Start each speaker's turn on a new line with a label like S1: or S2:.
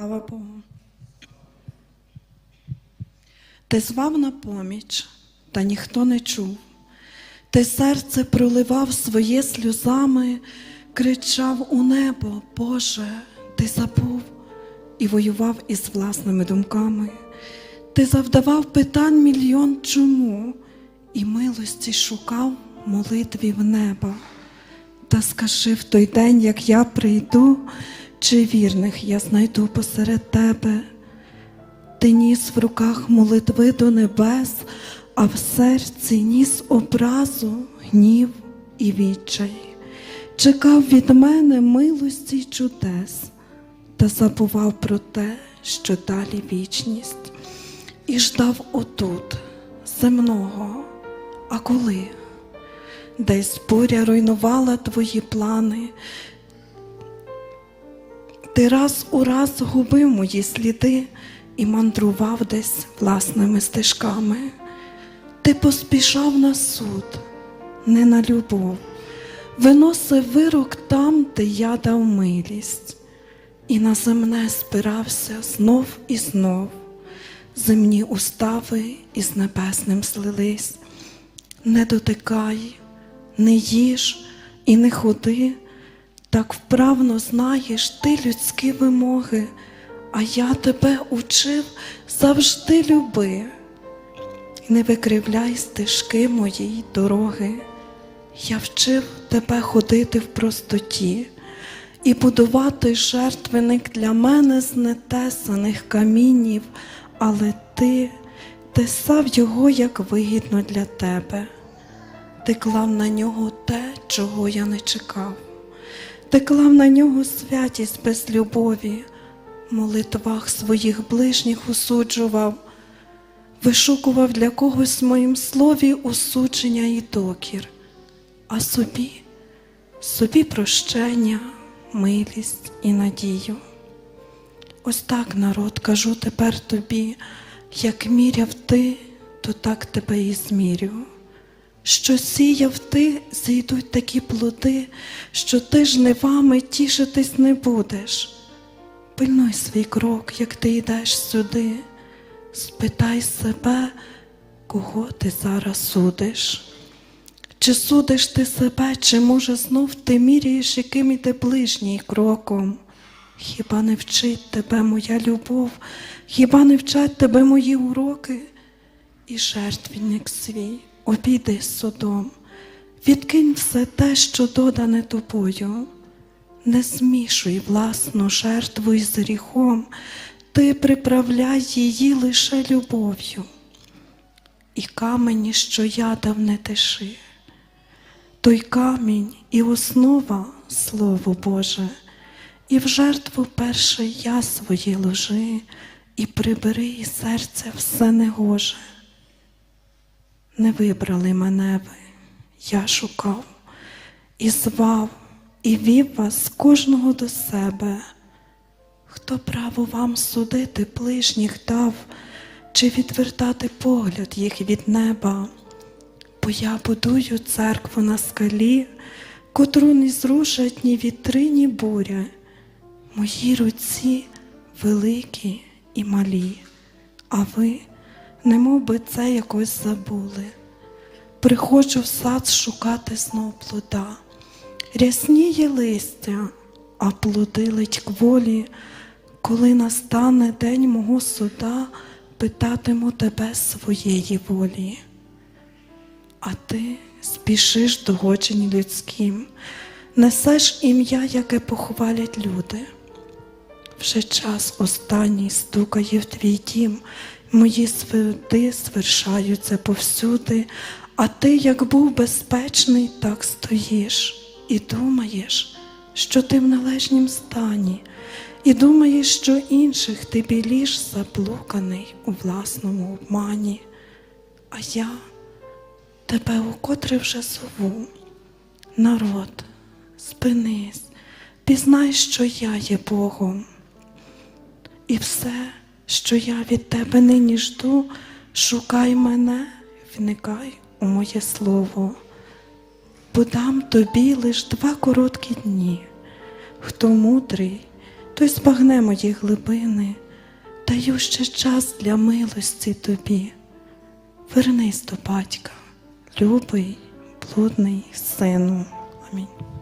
S1: Слава Богу. Ти звав на поміч, та ніхто не чув. Ти серце проливав своє сльозами, кричав у небо, Боже, ти забув і воював із власними думками. Ти завдавав питань мільйон чому, і милості шукав молитві в неба. Та скажи в той день, як я прийду, чи вірних я знайду посеред тебе. Ти ніс в руках молитви до небес, а в серці ніс образу, гнів і відчай. Чекав від мене милості й чудес, та забував про те, що далі вічність, і ждав отут, земного. А коли? Десь буря руйнувала твої плани. Ти раз у раз губив мої сліди і мандрував десь власними стежками. Ти поспішав на суд, не на любов, виносив вирок там, де я дав милість, і на земне спирався знов і знов. Земні устави із небесним слились. Не дотикай, не їж і не ходи, так вправно знаєш ти людські вимоги, а я тебе учив завжди люби. Не викривляй стежки моєї дороги. Я вчив тебе ходити в простоті і будувати жертвеник для мене з нетесаних камінів, але ти тесав його як вигідно для тебе. Ти клав на нього те, чого я не чекав. Ти клав на нього святість без любові, в молитвах своїх ближніх осуджував, вишукував для когось в моїм слові осудження і докір, а собі, собі прощення, милість і надію. Ось так, народ, кажу тепер тобі, як міряв ти, то так тебе і змірю. Що сіяв ти, зійдуть такі плоди, що ти жнивами тішитись не будеш. Пильнуй свій крок, як ти йдеш сюди, спитай себе, кого ти зараз судиш. Чи судиш ти себе, чи може знов ти міряєш, яким іде ближній кроком? Хіба не вчить тебе моя любов, хіба не вчать тебе мої уроки? І жертвенник свій, обійди судом, відкинь все те, що додане тобою, не змішуй власну жертву із гріхом, ти приправляй її лише любов'ю. І камені, що я дав не тиши, той камінь і основа, Слово Боже, і в жертву перше я свої ложи, і прибери із серця все негоже. Не вибрали мене ви, я шукав, і звав, і вів вас кожного до себе. Хто право вам судити ближніх дав, чи відвертати погляд їх від неба? Бо я будую церкву на скалі, котру не зрушать ні вітри, ні буря. Мої руці великі і малі, а ви, немов би це якось забули. Приходжу в сад шукати знов плода, рясніє листя, а плоди ледь кволі, коли настане день мого суда, питатиму тебе своєї волі. А ти спішиш догоджень людським, несеш ім'я, яке похвалять люди. Вже час останній стукає в твій дім, мої святи свершаються повсюди, а ти, як був безпечний, так стоїш і думаєш, що ти в належнім стані, і думаєш, що інших ти біліш заблуканий у власному обмані. А я тебе укотре вже зову. Народ, спинись, пізнай, що я є Богом. І все, що я від тебе нині жду, шукай мене, вникай у моє слово, бо дам тобі лиш два короткі дні. Хто мудрий, той збагне мої глибини, даю ще час для милості тобі. Вернись до батька, любий, блудний сину. Амінь.